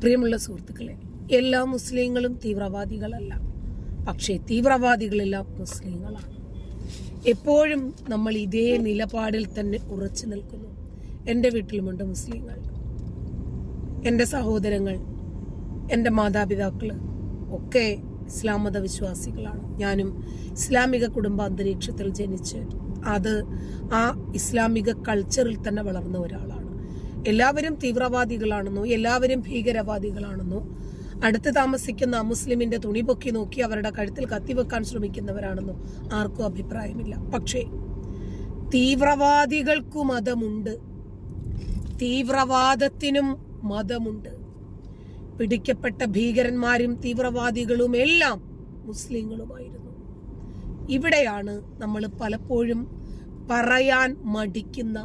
പ്രിയമുള്ള സുഹൃത്തുക്കളെ എല്ലാ മുസ്ലിങ്ങളും തീവ്രവാദികളല്ല. പക്ഷേ തീവ്രവാദികളെല്ലാം മുസ്ലിങ്ങളാണ്. എപ്പോഴും നമ്മൾ ഇതേ നിലപാടിൽ തന്നെ ഉറച്ചു നിൽക്കുന്നു. എന്റെ വീട്ടിലുമുണ്ട് മുസ്ലിങ്ങൾ. എന്റെ സഹോദരങ്ങൾ എന്റെ മാതാപിതാക്കൾ ഒക്കെ ഇസ്ലാം മതവിശ്വാസികളാണ്. ഞാനും ഇസ്ലാമിക കുടുംബ അന്തരീക്ഷത്തിൽ ജനിച്ച് അത് ആ ഇസ്ലാമിക കൾച്ചറിൽ തന്നെ വളർന്ന ഒരാളാണ്. എല്ലാവരും തീവ്രവാദികളാണെന്നോ എല്ലാവരും ഭീകരവാദികളാണെന്നോ അടുത്ത് താമസിക്കുന്ന മുസ്ലിമിന്റെ തുണി പൊക്കി നോക്കി അവരുടെ കഴുത്തിൽ കത്തിവെക്കാൻ ശ്രമിക്കുന്നവരാണെന്നോ ആർക്കും അഭിപ്രായമില്ല. പക്ഷേ തീവ്രവാദികൾക്കു മതമുണ്ട്. തീവ്രവാദത്തിനും മതമുണ്ട്. പിടിക്കപ്പെട്ട ഭീകരന്മാരും തീവ്രവാദികളും എല്ലാം മുസ്ലിങ്ങളുമായിരുന്നു. ഇവിടെയാണ് നമ്മൾ പലപ്പോഴും പറയാൻ മടിക്കുന്ന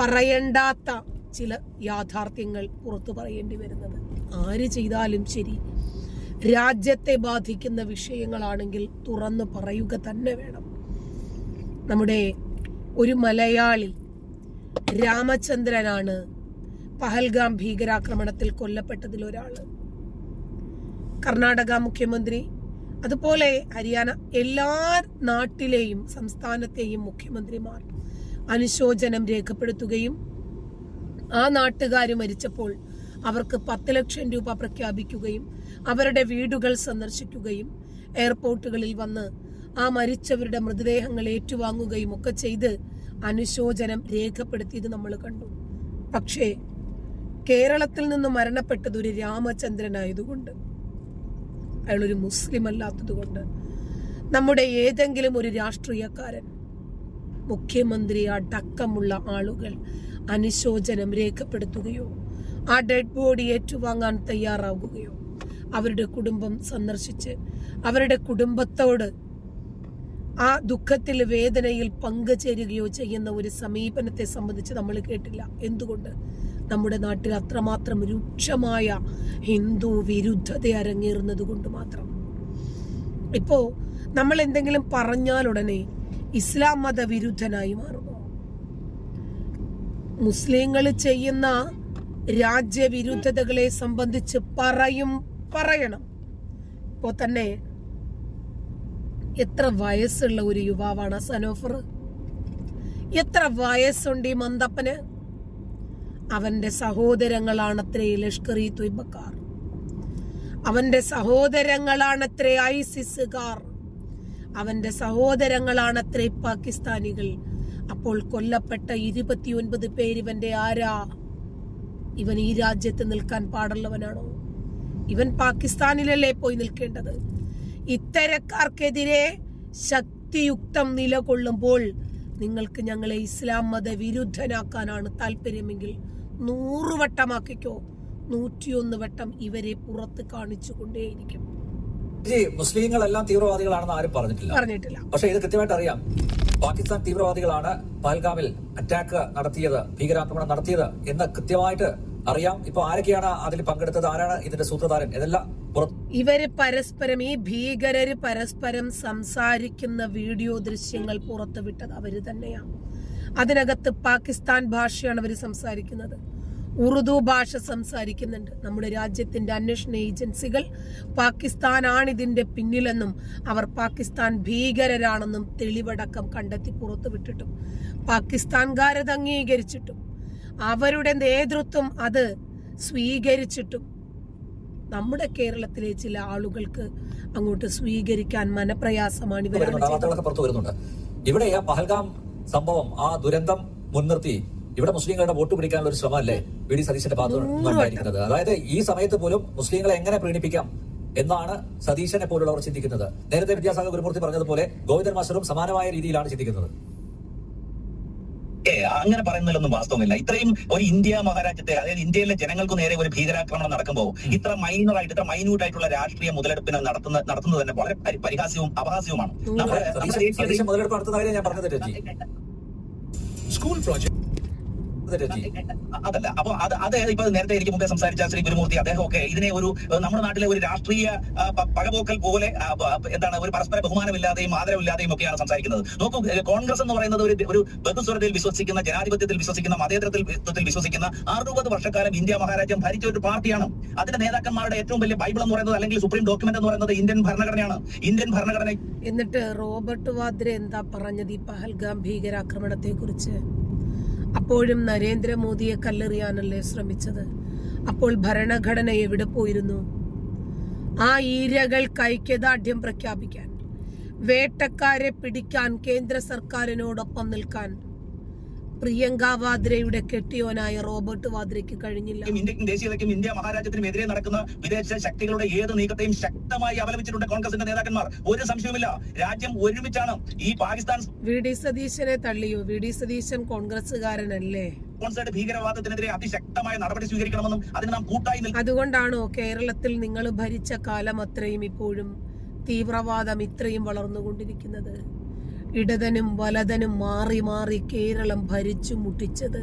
പറയണ്ടാത്ത ചില യാഥാർത്ഥ്യങ്ങൾ പുറത്തു പറയേണ്ടി വരുന്നത്. ആര് ചെയ്താലും ശരി. രാജ്യത്തെ ബാധിക്കുന്ന വിഷയങ്ങളാണെങ്കിൽ തുറന്നു പറയുക തന്നെ വേണം. നമ്മുടെ ഒരു മലയാളി രാമചന്ദ്രനാണ് പഹൽഗാം ഭീകരാക്രമണത്തിൽ കൊല്ലപ്പെട്ടതിൽ ഒരാൾ കർണാടക മുഖ്യമന്ത്രി അതുപോലെ ഹരിയാന എല്ലാ നാട്ടിലെയും സംസ്ഥാനത്തെയും മുഖ്യമന്ത്രിമാർ അനുശോചനം രേഖപ്പെടുത്തുകയും ആ നാട്ടുകാർ മരിച്ചപ്പോൾ അവർക്ക് പത്ത് ലക്ഷം രൂപ പ്രഖ്യാപിക്കുകയും അവരുടെ വീടുകൾ സന്ദർശിക്കുകയും എയർപോർട്ടുകളിൽ വന്ന് ആ മരിച്ചവരുടെ മൃതദേഹങ്ങൾ ഏറ്റുവാങ്ങുകയും ഒക്കെ ചെയ്ത് അനുശോചനം രേഖപ്പെടുത്തിയത് നമ്മൾ കണ്ടു. പക്ഷേ കേരളത്തിൽ നിന്ന് മരണപ്പെട്ടത് ഒരു രാമചന്ദ്രനായതുകൊണ്ട് ഒരു മുസ്ലിം അല്ലാത്തതുകൊണ്ട് നമ്മുടെ ഏതെങ്കിലും ഒരു രാഷ്ട്രീയക്കാരൻ മുഖ്യമന്ത്രി അടക്കമുള്ള ആളുകൾ അനുശോചനം രേഖപ്പെടുത്തുകയോ ആ ഡെഡ് ബോഡി ഏറ്റുവാങ്ങാൻ തയ്യാറാവുകയോ അവരുടെ കുടുംബം സന്ദർശിച്ച് അവരുടെ കുടുംബത്തോട് ആ ദുഃഖത്തിൽ വേദനയിൽ പങ്കുചേരുകയോ ചെയ്യുന്ന ഒരു സമീപനത്തെ സംബന്ധിച്ച് നമ്മൾ കേട്ടില്ല. എന്തുകൊണ്ട്? നമ്മുടെ നാട്ടിൽ അത്രമാത്രം രൂക്ഷമായ ഹിന്ദു വിരുദ്ധത അരങ്ങേറുന്നത് കൊണ്ട് മാത്രം. ഇപ്പോ നമ്മൾ എന്തെങ്കിലും പറഞ്ഞാൽ ഉടനെ ഇസ്ലാം മത വിരുദ്ധനായി മാറുമോ? മുസ്ലിങ്ങൾ ചെയ്യുന്ന രാജ്യവിരുദ്ധതകളെ സംബന്ധിച്ച് പറയും പറയണം. ഇപ്പോ തന്നെ എത്ര വയസ്സുള്ള ഒരു യുവാവാണ് സനോഫർ എത്ര വയസ്സുണ്ട് ഈ മന്ദപ്പന്? അവന്റെ സഹോദരങ്ങളാണത്രേ ലഷ്കർ ഇ തൊയ്ബക്കാർ. അവന്റെ സഹോദരങ്ങളാണത്രേ ഐസിസുകാർ. അവന്റെ സഹോദരങ്ങളാണത്രേ പാകിസ്ഥാനികൾ. അപ്പോൾ കൊല്ലപ്പെട്ട ഇരുപത്തിയൊൻപത് പേര് ഇവന്റെ ആരാ? ഇവൻ ഈ രാജ്യത്ത് നിൽക്കാൻ പാടുള്ളവനാണോ? ഇവൻ പാകിസ്ഥാനിലല്ലേ പോയി നിൽക്കേണ്ടത്? ഇത്തരക്കാർക്കെതിരെ ശക്തിയുക്തം നിലകൊള്ളുമ്പോൾ നിങ്ങൾക്ക് ഞങ്ങളെ ഇസ്ലാം മത വിരുദ്ധനാക്കാനാണ് താല്പര്യമെങ്കിൽ നൂറ് വട്ടമാക്കിക്കോ. നൂറ്റിയൊന്ന് വട്ടം ഇവരെ പുറത്ത് കാണിച്ചു കൊണ്ടേയിരിക്കും മുസ്ലിങ്ങളെല്ലാം തീവ്രവാദികളാണെന്ന് ആരും പറഞ്ഞിട്ടില്ല. പറഞ്ഞിട്ടില്ല. പക്ഷെ ഇത് കൃത്യമായിട്ട് അറിയാം. പാകിസ്ഥാൻ തീവ്രവാദികളാണ് പഹൽഗാമിൽ അറ്റാക്ക് നടത്തിയത് ഭീകരാക്രമണം നടത്തിയത് എന്ന് കൃത്യമായിട്ട് അറിയാം. ഇപ്പൊ ആരൊക്കെയാണ് അതിൽ പങ്കെടുത്തത്? ആരാണ് ഇതിന്റെ സൂത്രധാരൻ? ഇതെല്ലാം ഇവർ പരസ്പരം ഈ ഭീകരര് പരസ്പരം സംസാരിക്കുന്ന വീഡിയോ ദൃശ്യങ്ങൾ പുറത്തുവിട്ടത് അവർ തന്നെയാണ്. അതിനകത്ത് പാകിസ്ഥാൻ ഭാഷയാണ് അവർ സംസാരിക്കുന്നത്. ഉറുദു ഭാഷ സംസാരിക്കുന്നുണ്ട്. നമ്മുടെ രാജ്യത്തിന്റെ അന്വേഷണ ഏജൻസികൾ പാകിസ്ഥാനാണ് ഇതിന്റെ പിന്നിലെന്നും അവർ പാകിസ്ഥാൻ ഭീകരരാണെന്നും തെളിവടക്കം കണ്ടെത്തി പുറത്തുവിട്ടിട്ടും പാകിസ്ഥാൻകാരത് അംഗീകരിച്ചിട്ടും അവരുടെ നേതൃത്വം അത് സ്വീകരിച്ചിട്ടും നമ്മുടെ കേരളത്തിലെ ചില ആളുകൾക്ക് അങ്ങോട്ട് സ്വീകരിക്കാൻ മനപ്രയാസമാണ് ഇവരാണ് വരുന്നുണ്ട്. ഇവിടെ പഹൽഗാം സംഭവം ആ ദുരന്തം മുൻനിർത്തി ഇവിടെ മുസ്ലിങ്ങളുടെ വോട്ട് പിടിക്കാനുള്ള ഒരു ശ്രമമല്ലേ വി ഡി സതീശന്റെ ഭാഗത്തുനിന്നുണ്ടായിരിക്കുന്നത് അതായത് ഈ സമയത്ത് പോലും മുസ്ലിങ്ങളെ എങ്ങനെ പ്രീണിപ്പിക്കാം എന്നാണ് സതീശനെ പോലുള്ളവർ ചിന്തിക്കുന്നത്. നേരത്തെ വിദ്യാസാഗർ ഗുരുമൂർത്തി പറഞ്ഞതുപോലെ ഗോവിന്ദൻ മാസ്റ്ററും സമാനമായ രീതിയിലാണ് ചിന്തിക്കുന്നത്. ഏ അങ്ങനെ പറയുന്നതിലൊന്നും വാസ്തവമില്ല. ഇത്രയും ഒരു ഇന്ത്യ മഹാരാജ്യത്തെ അതായത് ഇന്ത്യയിലെ ജനങ്ങൾക്ക് നേരെ ഒരു ഭീകരാക്രമണം നടക്കുമ്പോൾ ഇത്ര മൈനർ ആയിട്ട് ഇത്ര മൈന്യൂട്ട് ആയിട്ടുള്ള രാഷ്ട്രീയ മുതലെടുപ്പിനെ നടത്തുന്ന നടത്തുന്നത് തന്നെ വളരെ പരിഹാസ്യവും അപഹാസ്യവുമാണ്. സ്കൂൾ പ്രോജക്ട് രജി അതല്ല അപ്പൊ അത് അത് ഇപ്പൊ നേരത്തെ എനിക്ക് മുമ്പേ സംസാരിച്ച ശ്രീ ഗുരുമൂർത്തി അദ്ദേഹം ഒക്കെ ഇതിനെ ഒരു നമ്മുടെ നാട്ടിലെ ഒരു രാഷ്ട്രീയ പകപോക്കൽ പോലെ എന്താണ് ഒരു പരസ്പര ബഹുമാനമില്ലാതെയും ആദരവില്ലാതെയും ഒക്കെയാണ് സംസാരിക്കുന്നത്. നോക്കൂ കോൺഗ്രസ് എന്ന് പറയുന്നത് ഒരു ഒരു ബഹുസ്വരതയിൽ വിശ്വസിക്കുന്ന ജനാധിപത്യത്തിൽ വിശ്വസിക്കുന്ന മതേതരത്തിൽ വിശ്വസിക്കുന്ന അറുപത് വർഷക്കാലം ഇന്ത്യ മഹാരാജ്യം ഭരിച്ച ഒരു പാർട്ടിയാണ്. അതിന്റെ നേതാക്കന്മാരുടെ ഏറ്റവും വലിയ ബൈബിൾ എന്ന് പറയുന്നത് അല്ലെങ്കിൽ സുപ്രീം ഡോക്യുമെന്റ് എന്ന് പറയുന്നത് ഇന്ത്യൻ ഭരണഘടനയാണ്. ഇന്ത്യൻ ഭരണഘടന എന്നിട്ട് റോബർട്ട് വാദ്ര എന്താ പറഞ്ഞത് ഈ പഹൽഗാം ഭീകരാക്രമണത്തെ കുറിച്ച് അപ്പോഴും നരേന്ദ്രമോദിയെ കല്ലെറിയാനല്ലേ ശ്രമിച്ചത്? അപ്പോൾ ഭരണഘടന എവിടെ പോയിരുന്നു? ആ ഈരകൾക്ക് ഐക്യദാർഢ്യം പ്രഖ്യാപിക്കാൻ വേട്ടക്കാരെ പിടിക്കാൻ കേന്ദ്ര സർക്കാരിനോടൊപ്പം നിൽക്കാൻ പ്രിയങ്ക വാദ്രയുടെ കെട്ടിയോനായ റോബർട്ട് വാദ്രയ്ക്ക് കഴിഞ്ഞില്ല. ഇന്ത്യക്കും ദേശീയതയ്ക്കും ഇന്ത്യ മഹാരാജ്യത്തിനും എതിരെ നടക്കുന്ന വിദേശ ശക്തികളുടെ ഏത് നീക്കത്തെയും ശക്തമായി അപലപിച്ചിട്ടുണ്ട് കോൺഗ്രസിന്റെ നേതാക്കന്മാർ. ഒരു സംശയവുമില്ല. രാജ്യം ഒരുമിച്ചാണ് ഈ പാകിസ്ഥാൻ വി ഡി സതീശനെ തള്ളിയോ? വി ഡി സതീശൻ കോൺഗ്രസ്സുകാരനല്ലേ? സ്പോൺസേഡ് ഭീകരവാദത്തിനെതിരെ അതിശക്തമായ നടപടി സ്വീകരിക്കണമെന്നും അതിന് നാം കൂട്ടായി നിൽക്കണം അതുകൊണ്ടാണോ കേരളത്തിൽ നിങ്ങൾ ഭരിച്ച കാലം അത്രയും ഇപ്പോഴും തീവ്രവാദം ഇത്രയും വളർന്നുകൊണ്ടിരിക്കുന്നത്? ഇടതനും വലതനും മാറി മാറി കേരളം ഭരിച്ചു മുട്ടിച്ചത്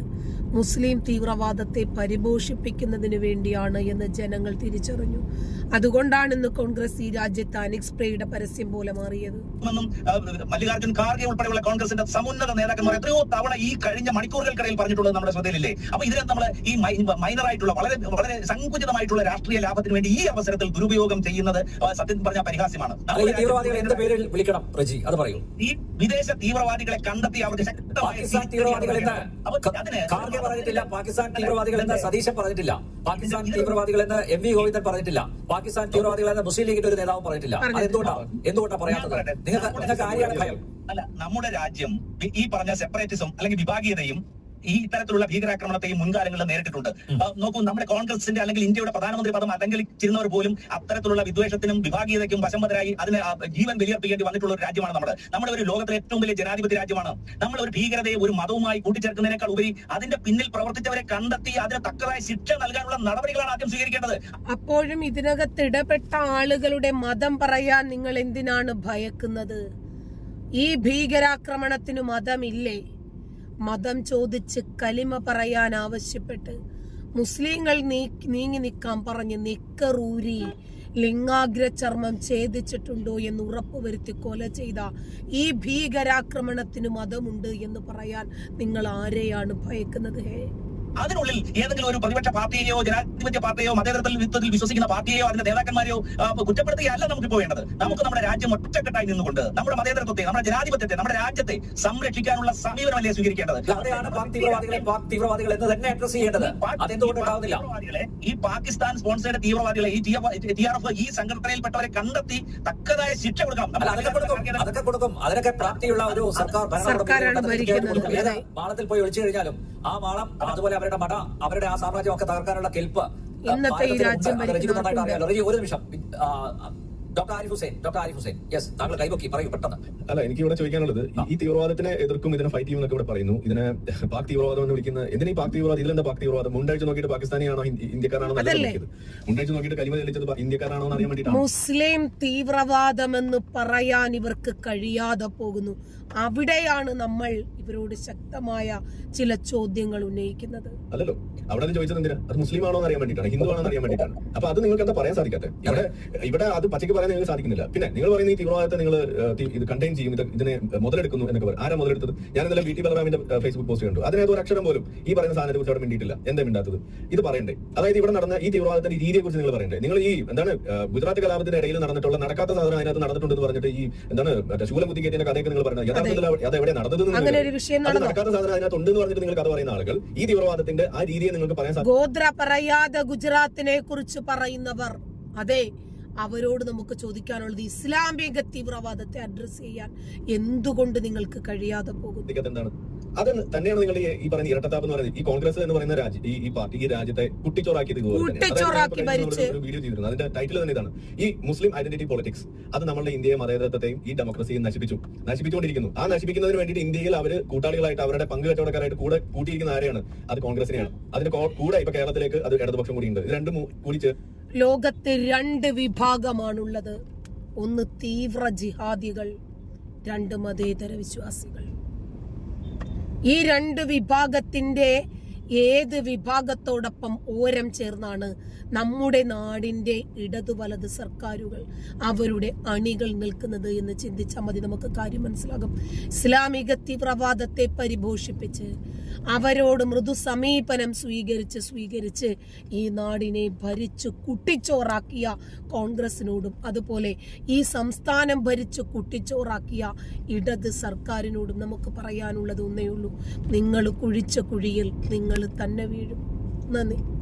മുസ്ലിം തീവ്രവാദത്തെ പരിപോഷിപ്പിക്കുന്നതിന് വേണ്ടിയാണ് എന്ന് ജനങ്ങൾ തിരിച്ചറിഞ്ഞു. അതുകൊണ്ടാണ് ഇന്ന് കോൺഗ്രസ് ഈ രാജ്യത്ത് അനിക്സ്പ്രേയുടെ പരസ്യം പോലെ മാറിയത്. മല്ലികാർജുൻ ഖാർഗെ ഉൾപ്പെടെയുള്ള കോൺഗ്രസിന്റെ സമുന്നത നേതാക്കന്മാർ എത്രയോ തവണ ഈ കഴിഞ്ഞ മണിക്കൂറുകൾക്കിടയിൽ പറഞ്ഞിട്ടുള്ളത് നമ്മുടെ ശ്രദ്ധയിലില്ലേ? അപ്പൊ ഇതിനെ നമ്മൾ ഈ മൈനർ ആയിട്ടുള്ള വളരെ വളരെ സങ്കുചിതമായിട്ടുള്ള രാഷ്ട്രീയ ലാഭത്തിന് വേണ്ടി ഈ അവസരത്തിൽ ദുരുപയോഗം ചെയ്യുന്നത് സത്യം പറഞ്ഞ പരിഹാസ്യമാണ്. തീവ്രവാദികളെ എന്ത് പേരിൽ വിളിക്കണം പ്രജി അത് പറയൂ. വിദേശ തീവ്രവാദികളെ കണ്ടെത്തി അവർക്ക് ശക്തമായ പാകിസ്ഥാൻ തീവ്രവാദികൾ എന്ന് അപ്പൊ അതിന് പറഞ്ഞിട്ടില്ല. പാകിസ്ഥാൻ തീവ്രവാദികൾ എന്ന് സതീശൻ പറഞ്ഞിട്ടില്ല. പാകിസ്ഥാൻ തീവ്രവാദികൾ എന്ന് എം വി ഗോവിന്ദൻ പറഞ്ഞിട്ടില്ല. പാകിസ്ഥാൻ തീവ്രവാദികൾ എന്ന് മുസ്ലിം ലീഗിന്റെ ഒരു നേതാവ് പറഞ്ഞിട്ടില്ല. അതെന്തുകൊണ്ടാണ് എന്തുകൊണ്ടാണ് പറയാത്തത്? നിങ്ങൾക്ക് നിങ്ങൾക്ക് ആരെയാണ് ഭയം? അല്ല നമ്മുടെ രാജ്യം ഈ പറഞ്ഞ സെപ്പറേറ്റിസം അല്ലെങ്കിൽ വിഭാഗീയതയും ഈ ഇത്തരത്തിലുള്ള ഭീകരാക്രമണത്തെയും മുൻകാലങ്ങളിൽ നേരിട്ടിട്ടുണ്ട്. നോക്കൂ നമ്മുടെ കോൺഗ്രസിന്റെ അല്ലെങ്കിൽ ഇന്ത്യയുടെ പ്രധാനമന്ത്രി പദം അലങ്കരിച്ചിരുന്നവർ പോലും അത്തരത്തിലുള്ള വിദ്വേഷത്തിനും വിഭാഗീയതയ്ക്കും വശംബദ്ധരായി അതിന് ജീവൻ ബലിയർപ്പിക്കേണ്ടി വന്നിട്ടുള്ള ഒരു രാജ്യമാണ് നമ്മുടെ. നമ്മുടെ ഒരു ലോകത്തിലെ ഏറ്റവും വലിയ ജനാധിപത്യ രാജ്യമാണ്. നമ്മൾ ഒരു ഭീകരതയെ ഒരു മതവുമായി കൂട്ടിച്ചേർക്കുന്നതിനേക്കാൾ ഉപരി അതിന്റെ പിന്നിൽ പ്രവർത്തിച്ചവരെ കണ്ടെത്തി അതിന് തക്കതായ ശിക്ഷ നൽകാനുള്ള നടപടികളാണ് ആദ്യം സ്വീകരിക്കേണ്ടത്. അപ്പോഴും ഇതിനകത്ത് ഇടപെട്ട ആളുകളുടെ മതം പറയാൻ നിങ്ങൾ എന്തിനാണ് ഭയക്കുന്നത്? ഈ ഭീകരാക്രമണത്തിനു മതമില്ലേ? മതം ചോദിച്ച് കലിമ പറയാൻ ആവശ്യപ്പെട്ട് മുസ്ലിങ്ങൾ നീങ്ങി നിൽക്കാൻ പറഞ്ഞ് നിക്കറൂരി ലിംഗാഗ്ര ചർമ്മം ഛേദിച്ചിട്ടുണ്ടോ എന്ന് ഉറപ്പുവരുത്തി കൊല ചെയ്ത ഈ ഭീകരാക്രമണത്തിന് മതമുണ്ട് എന്ന് പറയാൻ നിങ്ങൾ ആരെയാണ് ഭയക്കുന്നത് ഹേ? അതിനുള്ളിൽ ഏതെങ്കിലും ഒരു പ്രതിപക്ഷ പാർട്ടിയെയോ ജനാധിപത്യ പാർട്ടിയോ മതേതരത്തിൽ വിശ്വസിക്കുന്ന പാർട്ടിയെയോ അതിന്റെ നേതാക്കന്മാരെയോ കുറ്റപ്പെടുത്തുകയല്ല നമുക്ക് വേണ്ടത് നമുക്ക് നമ്മുടെ രാജ്യം ഒറ്റക്കെട്ടായി നിന്നുകൊണ്ട് നമ്മുടെ മതേതരത്വത്തെ നമ്മുടെ ജനാധിപത്യത്തെ നമ്മുടെ രാജ്യത്തെ സംരക്ഷിക്കാനുള്ള സമീപനമല്ലേ സ്വീകരിക്കേണ്ടത്? അല്ല, അവിടെയാണ് പാക് തീവ്രവാദികളെ പാക് തീവ്രവാദികൾ എന്ന് തന്നെ അഡ്രസ് ചെയ്യേണ്ടത്. അതെന്തുകൊണ്ടുണ്ടാവുന്നില്ല? ഈ പാകിസ്ഥാൻ സ്പോൺസേഡ് തീവ്രവാദികളെ ഈ ടി ആർ എഫ് ഈ സംഘടനയിൽപ്പെട്ടവരെ കണ്ടെത്തി തക്കതായ ശിക്ഷ കൊടുക്കണം. അല്ല അതൊക്കെ കൊടുക്കും. അതൊക്കെ അതിനൊക്കെ പ്രാപ്തിയുള്ള ഒരു സർക്കാർ ഭരണകൂടം. കൊടുക്കും. മാളത്തിൽ പോയി ഒളിച്ചു കഴിഞ്ഞാലും ആ മാളം അതുപോലെ അവരുടെ മഠ അവരുടെ ആ സാമ്രാജ്യം ഒക്കെ തകർക്കാനുള്ള കെൽപ്പ് ഇന്നത്തെ ഈ രാജ്യം ഒരു നിമിഷം. Doctor Arif Hussain doctor Arif Hussain. Yes താങ്കൾ കൈവക്കി പറയൂ പെട്ടെന്ന്. അല്ല എനിക്ക് ഇവിടെ ചോദിക്കാനുള്ളത് ഈ- തീവ്രവാദത്തിനെ എതിർക്കും ഇതിനെ ഫൈറ്റ് ചെയ്യും എന്നൊക്കെ ഇവിടെ പറയുന്നു. ഇതിനെ പാക് തീവ്രവാദം എന്ന് വിളിക്കുന്ന എന്തിനാ പാക് തീവ്രവാദം? ഇതിലെന്താ പാക് തീവ്രവാദം? മുണ്ടാഴ്ച നോക്കിയിട്ട് പാകിസ്ഥാനിയാണോ ഇന്ത്യക്കാരാണോ മുണ്ടഴിച്ച് നോക്കിയിട്ട് കരിമ തെളിച്ചത് ഇന്ത്യക്കാരാണോ എന്ന് അറിയാൻ വേണ്ടിയിട്ടാണ്. മുസ്ലിം തീവ്രവാദം എന്ന് പറയാൻ ഇവർക്ക് കഴിയാതെ പോകുന്നു. അവിടെയാണ് നമ്മൾ ഇവരോട് ശക്തമായ ചില ചോദ്യങ്ങൾ ഉന്നയിക്കുന്നത്. അല്ലല്ലോ അവിടെ ചോദിച്ചത് എന്തിനാ? അത് മുസ്ലിം ആണോ എന്ന് അറിയാൻ വേണ്ടിയിട്ടാണ് ഹിന്ദു ആണോ എന്ന് അറിയാൻ വേണ്ടിയിട്ടാണ്. അപ്പൊ അത് നിങ്ങൾക്ക് എന്താ പറയാൻ സാധിക്കാത്ത? ഇവിടെ ഇവിടെ അത് പച്ചയ്ക്ക് പറയാൻ നിങ്ങൾക്ക് സാധിക്കുന്നില്ല. പിന്നെ നിങ്ങൾ പറയുന്ന ഈ തീവ്രവാദത്തെ നിങ്ങൾ ഇത് കണ്ടെയ്ൻ ചെയ്യും ഇത് ഇതിനെ മുതലെടുക്കുന്നു എന്നൊക്കെ പറയും. ആരാ മുതലെടുത്തത്? ഞാൻ ഇന്നലെ ബി ടി ബലറാമിന്റെ ഫേസ്ബുക്ക് പോസ്റ്റ് കണ്ടു. അതിനകത്ത് ഒരു അക്ഷരം പോലും ഈ പറയുന്ന സാധനത്തെ കുറിച്ച് അവിടെ മിണ്ടിയിട്ടില്ല. എന്താ മിണ്ടാത്തത്? ഇത് പറയണ്ടേ. അതായത് ഇവിടെ നടന്ന ഈ തീവ്രവാദത്തിന്റെ രീതിയെ കുറിച്ച് നിങ്ങൾ പറയണ്ടേ? നിങ്ങൾ ഈ എന്താണ് ഗുജറാത്ത് കലാപത്തിന്റെ ഇടയിൽ നടന്നിട്ടുള്ള നടക്കാത്ത സാധനം അതിനകത്ത് നടന്നിട്ടുണ്ടെന്ന് പറഞ്ഞിട്ട് ഈ എന്താണ് മറ്റേ ശൂലം കുത്തിക്കേറ്റിന്റെ കഥയൊക്കെ നിങ്ങൾ പറയുന്നത്. യഥാർത്ഥത്തിൽ അത്. എവിടെ നടന്നത് അത് നടക്കാത്ത സാധനം അതിനകത്ത് ഉണ്ടെന്ന് പറഞ്ഞിട്ട് നിങ്ങൾ കഥ പറയുന്ന ആളുകൾ ഈ തീവ്രവാദത്തിന്റെ ആ രീതിയെ നിങ്ങൾക്ക് പറയാൻ സാധിക്കും. ഗോത്ര പറയാതെ ഗുജറാത്തിനെ കുറിച്ച് പറയുന്നവർ. അതെ. അവരോട് നമുക്ക് ചോദിക്കാനുള്ളത് ഇസ്ലാമിക തീവ്രവാദത്തെ അഡ്രസ് ചെയ്യാൻ എന്തുകൊണ്ട് നിങ്ങൾക്ക് കഴിയാതെ പോകുന്നു? അത് തന്നെയാണ് നിങ്ങൾ ഈ- പറയുന്ന ഇരട്ടത്താപ്പ് എന്ന് പറയുന്നത്. ഈ കോൺഗ്രസ് എന്ന് പറയുന്ന രാജ്യം ഈ ഈ പാർട്ടി ഈ രാജ്യത്തെ കുട്ടിച്ചോറാക്കിയത് കുട്ടിച്ചോറാക്കി. ഒരു വീഡിയോ ചെയ്തിരുന്നു. അതിന്റെ ടൈറ്റിൽ തന്നെ ഇതാണ്. ഈ മുസ്ലിം ഐഡന്റിറ്റി പൊളിറ്റിക്സ് അത് നമ്മുടെ ഇന്ത്യയെ മതേതരത്വത്തെയും ഈ ഡെമോക്രസിയും നശിപ്പിച്ചു. നശിപ്പിച്ചുകൊണ്ടിരിക്കുന്നു. ആ നശിപ്പിക്കുന്നതിന് വേണ്ടിയിട്ട് ഇന്ത്യയിൽ അവർ കൂട്ടാളികളായിട്ട് അവരുടെ പങ്ക് കച്ചവടക്കാരായിട്ട് കൂടെ കൂട്ടിയിരിക്കുന്ന ആരെയാണ്? അത് കോൺഗ്രസിനെയാണ്. അതിന്റെ കൂടെ ഇപ്പൊ കേരളത്തിലേക്ക് അത് ഇടതുപക്ഷം കൂടി ഉണ്ട് ഇത് രണ്ടും കൂടി ലോകത്ത് രണ്ട് വിഭാഗമാണുള്ളത്. ഒന്ന് തീവ്ര ജിഹാദികൾ രണ്ട് മതേതര വിശ്വാസികൾ. ഈ രണ്ട് വിഭാഗത്തിന്റെ ഏത് വിഭാഗത്തോടൊപ്പം ഓരം ചേർന്നാണ് നമ്മുടെ നാടിന്റെ ഇടതു വലത് സർക്കാരുകൾ അവരുടെ അണികൾ നിൽക്കുന്നത് എന്ന് ചിന്തിച്ചാൽ മതി നമുക്ക് കാര്യം മനസ്സിലാകും. ഇസ്ലാമിക തീവ്രവാദത്തെ പരിപോഷിപ്പിച്ച് അവരോട് മൃദു സമീപനം സ്വീകരിച്ച് സ്വീകരിച്ച് ഈ നാടിനെ ഭരിച്ച് കുട്ടിച്ചോറാക്കിയ കോൺഗ്രസിനോടും അതുപോലെ ഈ സംസ്ഥാനം ഭരിച്ച് കുട്ടിച്ചോറാക്കിയ ഇടത് സർക്കാരിനോടും നമുക്ക് പറയാനുള്ളത് ഒന്നേ ഉള്ളൂ. നിങ്ങൾ കുഴിച്ച കുഴിയിൽ നിങ്ങൾ തന്നെ വീഴും. നന്ദി.